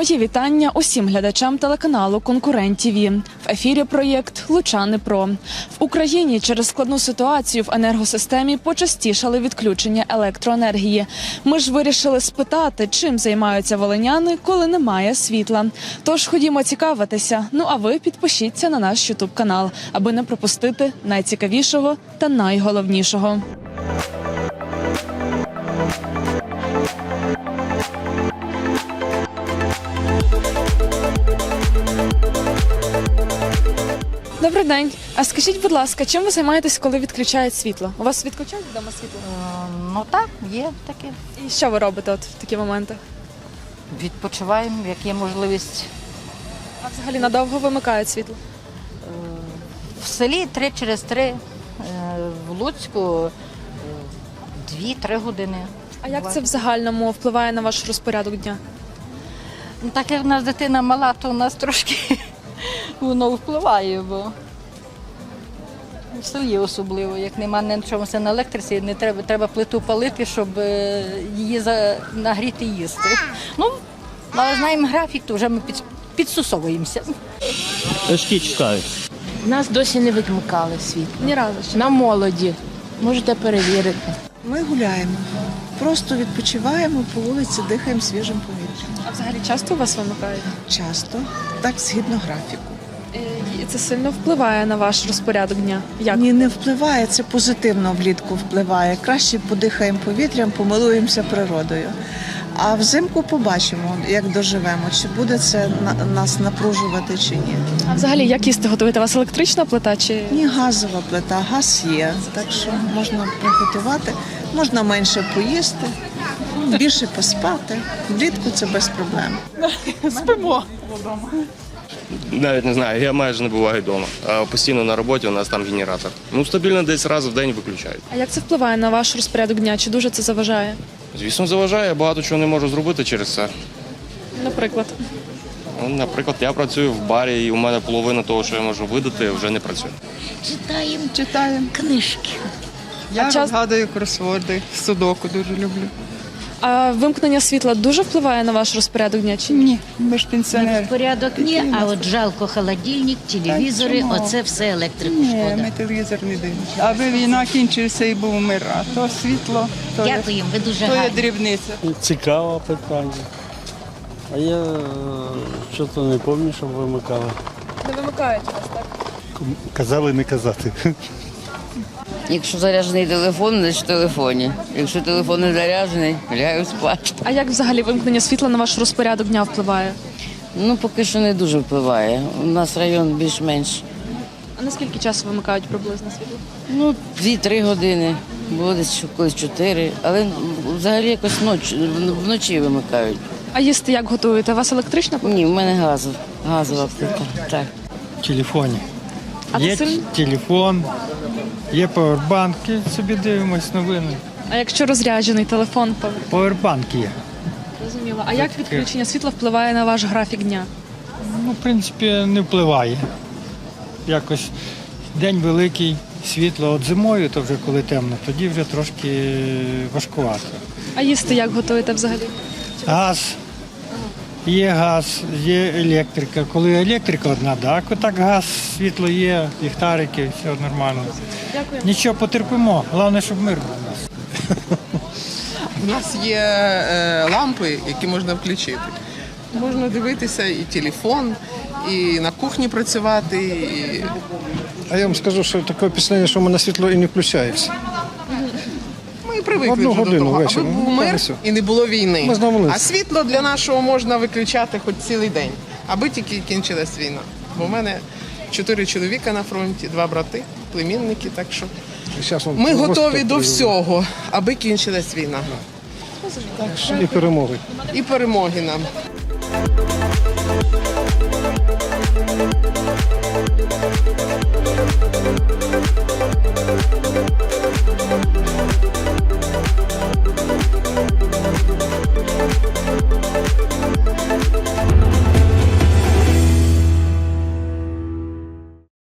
Мої вітання усім глядачам телеканалу Конкурент. В ефірі проєкт Лучани Про в Україні через складну ситуацію в енергосистемі почастішали відключення електроенергії. Ми ж вирішили спитати, чим займаються волиняни, коли немає світла. Тож ходімо цікавитися. Ну а ви підпишіться на наш Ютуб канал, аби не пропустити найцікавішого та найголовнішого. Добрий день. А скажіть, будь ласка, чим ви займаєтесь, коли відключають світло? У вас відключають вдома світло? Е, Ну так, є таке. І що ви робите от в такі моменти? Відпочиваємо, як є можливість. А взагалі надовго вимикають світло? В селі три через три, е, в Луцьку е, дві-три години. А як це в загальному впливає на ваш розпорядок дня? Ну, так як в нас дитина мала, то у нас трошки воно впливає, бо в селі особливо, як нема на чому на електриці, не треба, треба плиту палити, щоб е, її за, нагріти і їсти. Ну, але знаємо графік, то вже ми під, підсусовуємося. Важкі чекають. Нас досі не відмикали світло. Ні разу ще. На молоді. Можете перевірити. Ми гуляємо, просто відпочиваємо по вулиці, дихаємо свіжим повітрям. А взагалі часто у вас вимикають? Часто, так згідно графіку. І це сильно впливає на ваш розпорядок дня. Як? Ні, не впливає, це позитивно влітку впливає. Краще подихаємо повітрям, помилуємося природою. А взимку побачимо, як доживемо, чи буде це на- нас напружувати чи ні. А взагалі як їсти готуєте? У вас електрична плита чи Ні, газова плита, газ є, так що можна приготувати, можна менше поїсти, більше поспати. Влітку це без проблем. Навіть не знаю, я майже не буваю вдома. А постійно на роботі у нас там генератор. Ну, стабільно десь раз в день виключають. а як це впливає на ваш розпорядок дня? Чи дуже це заважає? Звісно, заважає, я багато чого не можу зробити через це. Наприклад, Ну, наприклад, я працюю в барі, і у мене половина того, що я можу видати, вже не працює. Читаємо Читаємо. книжки. Я час- розгадую кросворди, судоку дуже люблю. А вимкнення світла дуже впливає на ваш розпорядок дня чи ні? Ні, ми ж пенсіонери. Порядок ні, а от жалко холодильник, телевізори, чому? оце все електрику Ні, шкода. ми телевізор не дивимося. Аби війна кінчилася і був мир, а то світло, то, є, Дякуємо, ви дуже то є гарні. дрібниця. Цікаве питання. А я е, щось не пам'ятаю, щоб вимикали. Не вимикають вас, так? Казали не казати. Якщо заряджений телефон, значить в телефоні. Якщо телефон не заряджений, лягаю спати. А як взагалі вимкнення світла на ваш розпорядок дня впливає? Ну, поки що не дуже впливає. У нас район більш-менш. А наскільки часу вимикають приблизно світло? Ну, 2-3 години, було десь колись 4, але взагалі якось ноч, вночі вимикають. А їсти як готуєте? У вас електрична? Ні, в мене газов, газова плита. Так. В телефоні. А є сильно? телефон, є павербанки, собі дивимось новини. А якщо розряджений телефон, то є. зрозуміло. А як відключення світла впливає на ваш графік дня? Ну, в принципі, не впливає. Якось день великий, світло от зимою, то вже коли темно, тоді вже трошки важкувато. А їсти як готуєте взагалі? Газ. Є газ, є електрика. Коли електрика одна, так, так газ, світло є, ліхтарики, все нормально. Дякую. Нічого потерпимо, головне, щоб мир був у нас. У нас є е, лампи, які можна включити. Можна дивитися і телефон, і на кухні працювати. І... А я вам скажу, що таке впечатлення, що в мене світло і не включається. Привикли Одну вже до годину того, ввечері. аби був Ну, мир все. і не було війни. Ми. А світло для нашого можна виключати хоч цілий день, аби тільки кінчилась війна. Бо в мене чотири чоловіка на фронті, два брати, племінники. Так що Щас ми готові до всього, аби кінчилась війна. І перемоги. І перемоги нам.